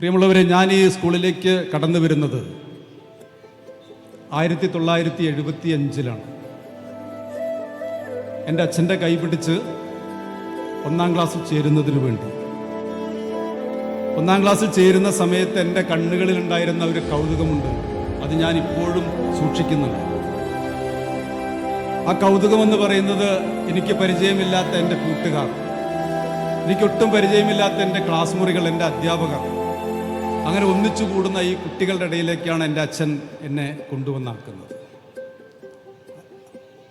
പ്രിയമുള്ളവരെ ഞാൻ ഈ സ്കൂളിലേക്ക് കടന്നു വരുന്നത് ആയിരത്തി തൊള്ളായിരത്തി എഴുപത്തി അഞ്ചിലാണ് എന്റെ അച്ഛന്റെ കൈ പിടിച്ച് ഒന്നാം ക്ലാസ്സിൽ ചേരുന്നതിന് വേണ്ടി. ഒന്നാം ക്ലാസ്സിൽ ചേരുന്ന സമയത്ത് എന്റെ കണ്ണുകളിൽ ഉണ്ടായിരുന്ന ഒരു കൗതുകമുണ്ട്. അത് ഞാൻ ഇപ്പോഴും സൂക്ഷിക്കുന്നുണ്ട്. ആ കൗതുകം എന്ന് പറയുന്നത് എനിക്ക് പരിചയമില്ലാത്ത എന്റെ കൂട്ടുകാർ എനിക്കൊട്ടും പരിചയമില്ലാത്ത എന്റെ ക്ലാസ് മുറികൾ എന്റെ അധ്യാപകർ അങ്ങനെ ഒന്നിച്ചു കൂടുന്ന ഈ കുട്ടികളുടെ ഇടയിലേക്കാണ് എന്റെ അച്ഛൻ എന്നെ കൊണ്ടുവന്നാക്കുന്നത്.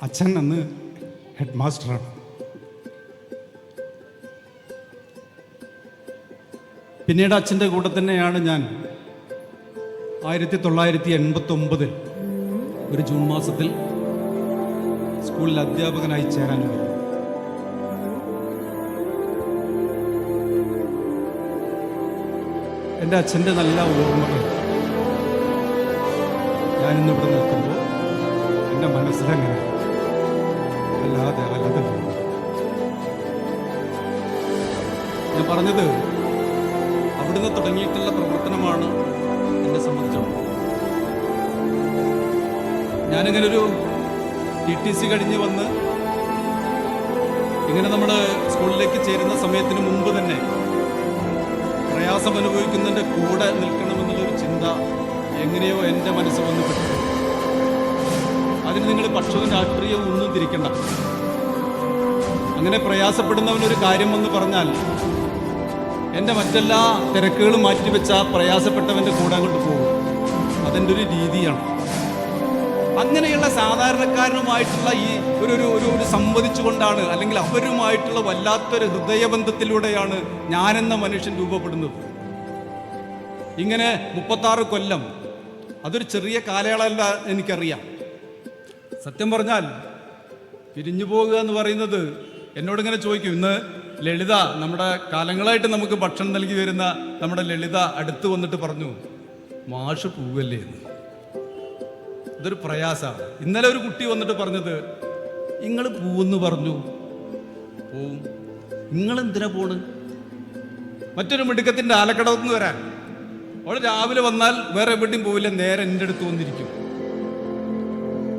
അച്ഛൻ അന്ന് ഹെഡ് മാസ്റ്ററാണ് പിന്നീട് അച്ഛന്റെ കൂടെ തന്നെയാണ് ഞാൻ ആയിരത്തി തൊള്ളായിരത്തി എൺപത്തി ഒമ്പതിൽ ഒരു ജൂൺ മാസത്തിൽ സ്കൂളിൽ അധ്യാപകനായി ചേരാൻ എന്റെ അച്ഛന്റെ നല്ല ഓർമ്മകൾ ഞാനിന്ന് ഇവിടെ നിൽക്കുമ്പോൾ എന്റെ മനസ്സിലങ്ങനെ അല്ലാതെ അല്ലാതെ ഞാൻ പറഞ്ഞത് അവിടുന്ന് തുടങ്ങിയിട്ടുള്ള പ്രവർത്തനമാണ് എന്നെ സംബന്ധിച്ചിടത്തോളം ഞാനിങ്ങനെ ഒരു ടി ടി സി കഴിഞ്ഞ് വന്ന് ഇങ്ങനെ നമ്മൾ സ്കൂളിലേക്ക് ചേരുന്ന സമയത്തിന് മുമ്പ് തന്നെ പ്രയാസം അനുഭവിക്കുന്നതിന്റെ കൂടെ നിൽക്കണമെന്നുള്ളൊരു ചിന്ത എങ്ങനെയോ എന്റെ മനസ്സ് വന്നു പെട്ടു അതിന് നിങ്ങൾ പക്ഷവും രാഷ്ട്രീയവും ഒന്നും തിരിക്കണ്ട. അങ്ങനെ പ്രയാസപ്പെടുന്നവനൊരു കാര്യം എന്ന് പറഞ്ഞാൽ എന്റെ മറ്റെല്ലാ തിരക്കുകളും മാറ്റിവെച്ച പ്രയാസപ്പെട്ടവന്റെ കൂടെ അങ്ങോട്ട് പോകും. അതെന്റെ ഒരു രീതിയാണ്. അങ്ങനെയുള്ള സാധാരണക്കാരനുമായിട്ടുള്ള ഈ ഒരു ഒരു ഒരു ഒരു സംവദിച്ചുകൊണ്ടാണ് അല്ലെങ്കിൽ അവരുമായിട്ടുള്ള വല്ലാത്തൊരു ഹൃദയബന്ധത്തിലൂടെയാണ് ഞാനെന്ന മനുഷ്യൻ രൂപപ്പെടുന്നത്. ഇങ്ങനെ മുപ്പത്താറ് കൊല്ലം. അതൊരു ചെറിയ കാലയളവല്ല എനിക്കറിയാം. സത്യം പറഞ്ഞാൽ പിരിഞ്ഞു പോകുക എന്ന് പറയുന്നത് എന്നോട് ഇങ്ങനെ ചോദിക്കും ഇന്ന് ലളിത നമ്മുടെ കാലങ്ങളായിട്ട് നമുക്ക് ഭക്ഷണം നൽകി വരുന്ന നമ്മുടെ ലളിത അടുത്ത് വന്നിട്ട് പറഞ്ഞു മാഷ് പോവല്ലേ എന്ന്. ഇതൊരു പ്രയാസമാണ്. ഇന്നലെ ഒരു കുട്ടി വന്നിട്ട് പറഞ്ഞത് നിങ്ങൾ പോവെന്ന് പറഞ്ഞു. പോവും. നിങ്ങൾ എന്തിനാ പോണ്? മറ്റൊരു മിടുക്കത്തിന്റെ ആലക്കടവത്ത് നിന്ന് വരാൻ അവൾ രാവിലെ വന്നാൽ വേറെ എവിടെയും പോവില്ല നേരെ എന്റെ അടുത്ത് വന്നിരിക്കും.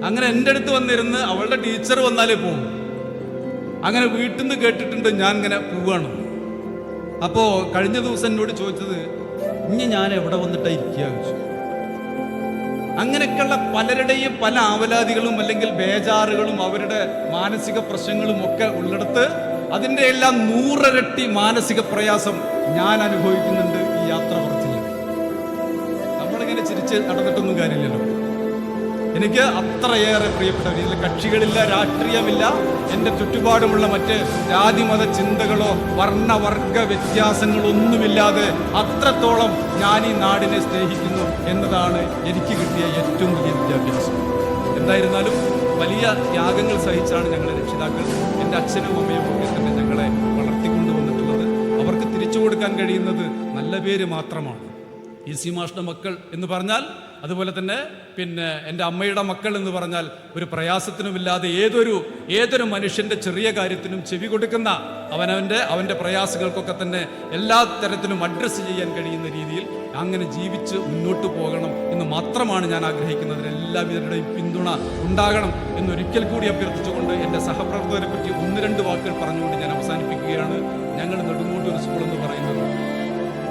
അങ്ങനെ എന്റെ അടുത്ത് വന്നിരുന്ന് അവളുടെ ടീച്ചർ വന്നാലേ പോകും അങ്ങനെ വീട്ടിൽ നിന്ന് കേട്ടിട്ടുണ്ട് ഞാൻ ഇങ്ങനെ പോവാണ് അപ്പോ കഴിഞ്ഞ ദിവസം എന്നോട് ചോദിച്ചത് ഇനി ഞാൻ എവിടെ വന്നിട്ടാ ഇരിക്കുക? ചോദിച്ചു. അങ്ങനെയൊക്കെയുള്ള പലരുടെയും പല ആവലാതികളും അല്ലെങ്കിൽ ബേജാറുകളും അവരുടെ മാനസിക പ്രശ്നങ്ങളും ഒക്കെ ഉള്ളിടത്ത് അതിന്റെ എല്ലാം നൂറരട്ടി മാനസിക പ്രയാസം ഞാൻ അനുഭവിക്കുന്നുണ്ട് ഈ യാത്ര പറച്ചിൽ നമ്മളിങ്ങനെ ചിരിച്ച് നടന്നിട്ടൊന്നും കാര്യമില്ലല്ലോ. എനിക്ക് അത്രയേറെ പ്രിയപ്പെട്ടവർ ഇതിൽ കക്ഷികളില്ല രാഷ്ട്രീയമില്ല. എന്റെ ചുറ്റുപാടുമുള്ള മറ്റ് ജാതിമത ചിന്തകളോ വർണവർഗ വ്യത്യാസങ്ങളൊന്നുമില്ലാതെ അത്രത്തോളം ഞാൻ ഈ നാടിനെ സ്നേഹിക്കുന്നു എന്നതാണ് എനിക്ക് കിട്ടിയ ഏറ്റവും വലിയ വിദ്യാഭ്യാസം. എന്തായിരുന്നാലും വലിയ ത്യാഗങ്ങൾ സഹിച്ചാണ് ഞങ്ങളെ രക്ഷിതാക്കൾ എന്റെ അച്ഛനും അമ്മയും ഒക്കെ തന്നെ ഞങ്ങളെ വളർത്തിക്കൊണ്ടു വന്നിട്ടുള്ളത് അവർക്ക് തിരിച്ചു കൊടുക്കാൻ കഴിയുന്നത് നല്ല പേര് മാത്രമാണ്. ഈ സി മാഷിന്റെ മക്കൾ എന്ന് പറഞ്ഞാൽ അതുപോലെ തന്നെ പിന്നെ എന്റെ അമ്മയുടെ മക്കൾ എന്ന് പറഞ്ഞാൽ ഒരു പ്രയാസത്തിനുമില്ലാതെ ഏതൊരു ഏതൊരു മനുഷ്യന്റെ ചെറിയ കാര്യത്തിനും ചെവി കൊടുക്കുന്ന അവനവന്റെ അവന്റെ പ്രയാസങ്ങൾക്കൊക്കെ തന്നെ എല്ലാ തരത്തിലും അഡ്രസ്സ് ചെയ്യാൻ കഴിയുന്ന രീതിയിൽ അങ്ങനെ ജീവിച്ച് മുന്നോട്ട് പോകണം എന്ന് മാത്രമാണ് ഞാൻ ആഗ്രഹിക്കുന്നത് എല്ലാവരുടെയും പിന്തുണ ഉണ്ടാകണം എന്നൊരിക്കൽ കൂടി അഭ്യർത്ഥിച്ചുകൊണ്ട് എന്റെ സഹപ്രവർത്തകരെ പറ്റി ഒന്ന് രണ്ട് വാക്കുകൾ പറഞ്ഞുകൊണ്ട് ഞാൻ അവസാനിപ്പിക്കുകയാണ്. ഞങ്ങൾ നെടുങ്ങോട്ടൂർ സ്കൂൾ എന്ന് പറയുന്നത്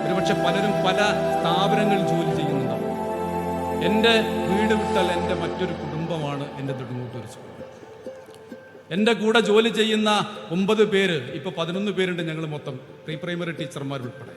ഒരുപക്ഷെ പലരും പല സ്ഥാപനങ്ങളിൽ ജോലി ചെയ്യുന്നുണ്ടാവും. എന്റെ വീട് വിട്ടാൽ എന്റെ മറ്റൊരു കുടുംബമാണ് എന്റെ നെടുങ്ങോട്ടൂർ സ്കൂൾ എന്റെ കൂടെ ജോലി ചെയ്യുന്ന ഒമ്പത് പേര് ഇപ്പോൾ പതിനൊന്ന് പേരുണ്ട് ഞങ്ങൾ മൊത്തം പ്രീ പ്രൈമറി ടീച്ചർമാർ ഉൾപ്പെടെ.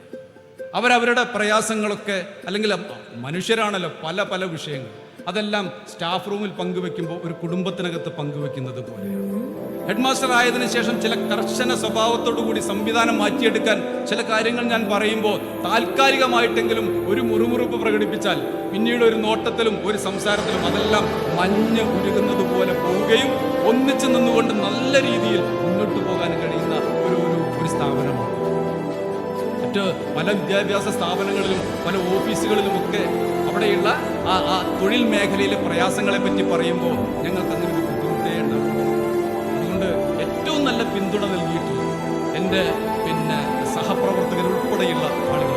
അവരവരുടെ പ്രയാസങ്ങളൊക്കെ അല്ലെങ്കിൽ മനുഷ്യരാണല്ലോ പല പല വിഷയങ്ങൾ. അതെല്ലാം സ്റ്റാഫ് റൂമിൽ പങ്കുവെക്കുമ്പോൾ ഒരു കുടുംബത്തിനകത്ത് പങ്കുവെക്കുന്നത് പോലെയാണ്. ഹെഡ് മാസ്റ്റർ ആയതിനു ശേഷം ചില കർശന സ്വഭാവത്തോടു കൂടി സംവിധാനം മാറ്റിയെടുക്കാൻ ചില കാര്യങ്ങൾ ഞാൻ പറയുമ്പോൾ താൽക്കാലികമായിട്ടെങ്കിലും ഒരു മുറുമുറുപ്പ് പ്രകടിപ്പിച്ചാൽ പിന്നീട് ഒരു നോട്ടത്തിലും ഒരു സംസാരത്തിലും അതെല്ലാം മഞ്ഞ് ഉരുകുന്നത് പോലെ പോവുകയും ഒന്നിച്ചു നിന്നുകൊണ്ട് നല്ല രീതിയിൽ മുന്നോട്ട് പോകാൻ കഴിയുന്ന ഒരു ഒരു ഒരു സ്ഥാപനമാണ്. മറ്റ് പല വിദ്യാഭ്യാസ സ്ഥാപനങ്ങളിലും പല ഓഫീസുകളിലും ഒക്കെ അവിടെയുള്ള ആ ആ തൊഴിൽ മേഖലയിലെ പ്രയാസങ്ങളെ പറ്റി പറയുമ്പോൾ ഞങ്ങൾക്ക് അങ്ങനെ അതുകൊണ്ട് ഏറ്റവും നല്ല പിന്തുണ നൽകിയിട്ടുള്ള എന്റെ പിന്നെ സഹപ്രവർത്തകർ ഉൾപ്പെടെയുള്ള ആളുകൾ.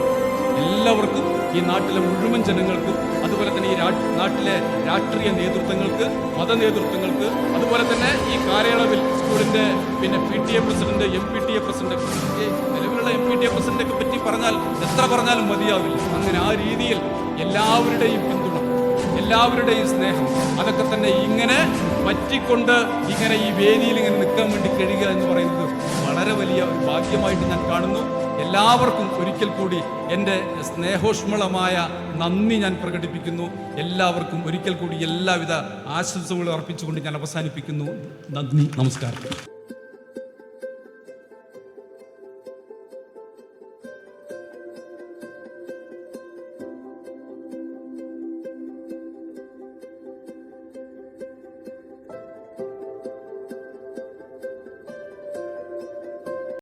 എല്ലാവർക്കും ഈ നാട്ടിലെ മുഴുവൻ ജനങ്ങൾക്കും അതുപോലെ തന്നെ ഈ നാട്ടിലെ രാഷ്ട്രീയ നേതൃത്വങ്ങൾക്ക് മത നേതൃത്വങ്ങൾക്ക് അതുപോലെ തന്നെ ഈ കാലയളവിൽ സ്കൂളിന്റെ പിന്നെ P T A president M P T A president നിലവിലുള്ള എം പി ടി എ പ്രസിഡന്റൊക്കെ പറ്റി പറഞ്ഞാൽ എത്ര പറഞ്ഞാലും മതിയാവില്ല. അങ്ങനെ ആ രീതിയിൽ എല്ലാവരുടെയും എല്ലാവരുടെയും സ്നേഹം. അതൊക്കെ തന്നെ ഇങ്ങനെ പറ്റിക്കൊണ്ട് ഇങ്ങനെ ഈ വേദിയിൽ ഇങ്ങനെ നിൽക്കാൻ വേണ്ടി കഴിയുക എന്ന് പറയുന്നത് വളരെ വലിയ ഒരു ഭാഗ്യമായിട്ട് ഞാൻ കാണുന്നു. എല്ലാവർക്കും ഒരിക്കൽ കൂടി എന്റെ സ്നേഹോഷ്മളമായ നന്ദി ഞാൻ പ്രകടിപ്പിക്കുന്നു. എല്ലാവർക്കും ഒരിക്കൽ കൂടി എല്ലാവിധ ആശംസകളും അർപ്പിച്ചുകൊണ്ട് ഞാൻ അവസാനിപ്പിക്കുന്നു. നന്ദി നമസ്കാരം.